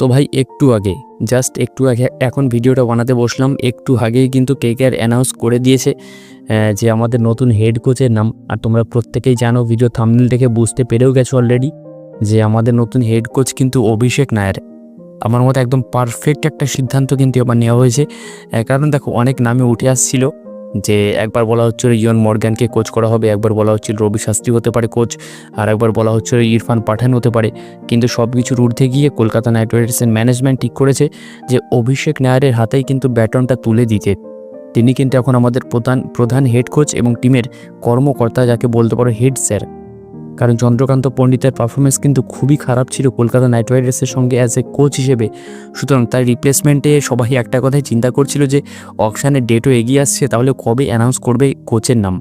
তো ভাই একটু আগে জাস্ট একটু আগে এখন ভিডিওটা বানাতে বসলাম, একটু আগেই কিন্তু কে কে আর অ্যানাউন্স করে দিয়েছে যে আমাদের নতুন হেড কোচের নাম, আর তোমরা প্রত্যেকেই জানো ভিডিও থামনেল দেখে বুঝতে পেরেও গেছো অলরেডি যে আমাদের নতুন হেড কোচ কিন্তু অভিষেক নায়ার। আমার মতে একদম পারফেক্ট একটা সিদ্ধান্ত কিন্তু এবার নেওয়া হয়েছে। কারণ দেখো, অনেক নামে উঠে আসছিল। যে একবার বলা হচ্ছিল ইয়ন মর্গ্যানকে কোচ করা হবে, একবার বলা হচ্ছিল রবি শাস্ত্রী হতে পারে কোচ, আর একবার বলা হচ্ছিল ইরফান পাঠান হতে পারে। কিন্তু সব কিছুর ঊর্ধ্বে গিয়ে কলকাতা নাইট রাইডার্সের ম্যানেজমেন্ট ঠিক করেছে যে অভিষেক নায়ারের হাতেই কিন্তু ব্যাটনটা তুলে দিতে। তিনি কিন্তু এখন আমাদের প্রধান প্রধান হেড কোচ এবং টিমের কর্মকর্তা, যাকে বলতে পারো হেড স্যার কারণ চন্দ্রকান্ত পণ্ডিতের পারফরমেন্স কিন্তু খুবই খারাপ ছিল কলকাতা নাইট রাইডার্সের সঙ্গে অ্যাজ এ কোচ হিসেবে। সুতরাং তার রিপ্লেসমেন্টে সবাই একটা কথাই চিন্তা করছিল যে অকশানের ডেটও এগিয়ে আসছে, তাহলে কবে অ্যানাউন্স করবে কোচের নাম?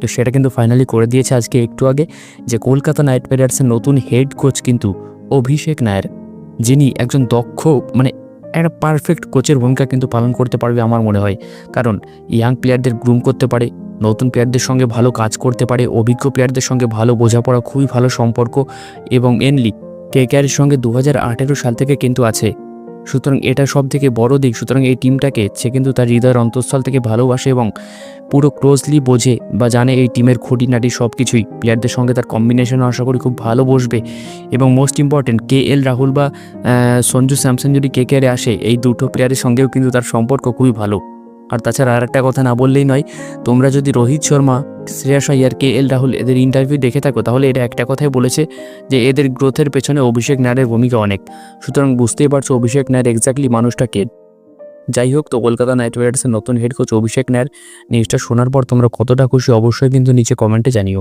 তো সেটা কিন্তু ফাইনালি করে দিয়েছে আজকে একটু আগে যে, কলকাতা নাইট রাইডার্সের নতুন হেড কোচ কিন্তু অভিষেক নায়ার, যিনি একজন দক্ষ মানে একটা পারফেক্ট কোচের ভূমিকা কিন্তু পালন করতে পারবে আমার মনে হয়। কারণ ইয়াং প্লেয়ারদের গ্রুম করতে পারে নতুন প্লেয়ারদের সঙ্গে ভালো কাজ করতে পারে, অভিজ্ঞ প্লেয়ারদের সঙ্গে ভালো বোঝাপড়া, খুবই ভালো সম্পর্ক এবং মেনলি কে কেয়ারের সঙ্গে দু হাজার আঠেরো সাল থেকে কিন্তু আছে। সুতরাং এটা সব থেকে বড় দিক, সুতরাং এই টিমটাকে সে কিন্তু তার হৃদয়ের অন্তঃস্থল থেকে ভালোবাসে এবং পুরো ক্লোজলি বোঝে বা জানে এই টিমের খুঁটিনাটি সব কিছুই প্লেয়ারদের সঙ্গে তার কম্বিনেশন আশা করি খুব ভালো বসবে। এবং most important K L Rahul বা সঞ্জু স্যামসন যদি কে কেয়ারে আসে, এই দুটো প্লেয়ারের সঙ্গেও কিন্তু তার সম্পর্ক খুবই ভালো। আর তাছাড়া আর একটা কথা না বললেই নয়, তোমরা যদি রোহিত শর্মা শ্রেয়াস আয়ার কে এল রাহুল এদের ইন্টারভিউ দেখে থাকো, তাহলে এটা একটা কথাই বলেছে যে এদের গ্রোথের পেছনে অভিষেক নায়ারের ভূমিকা অনেক। সুতরাং বুঝতেই পারছ অভিষেক নায়ার এক্স্যাক্টলি মানুষটা কে। যাই হোক, তো কলকাতা নাইট রাইডার্সের নতুন হেড কোচ অভিষেক নায়ার নিউজটা শোনার পর তোমরা কতটা খুশি অবশ্যই কিন্তু নিচে কমেন্টে জানিও।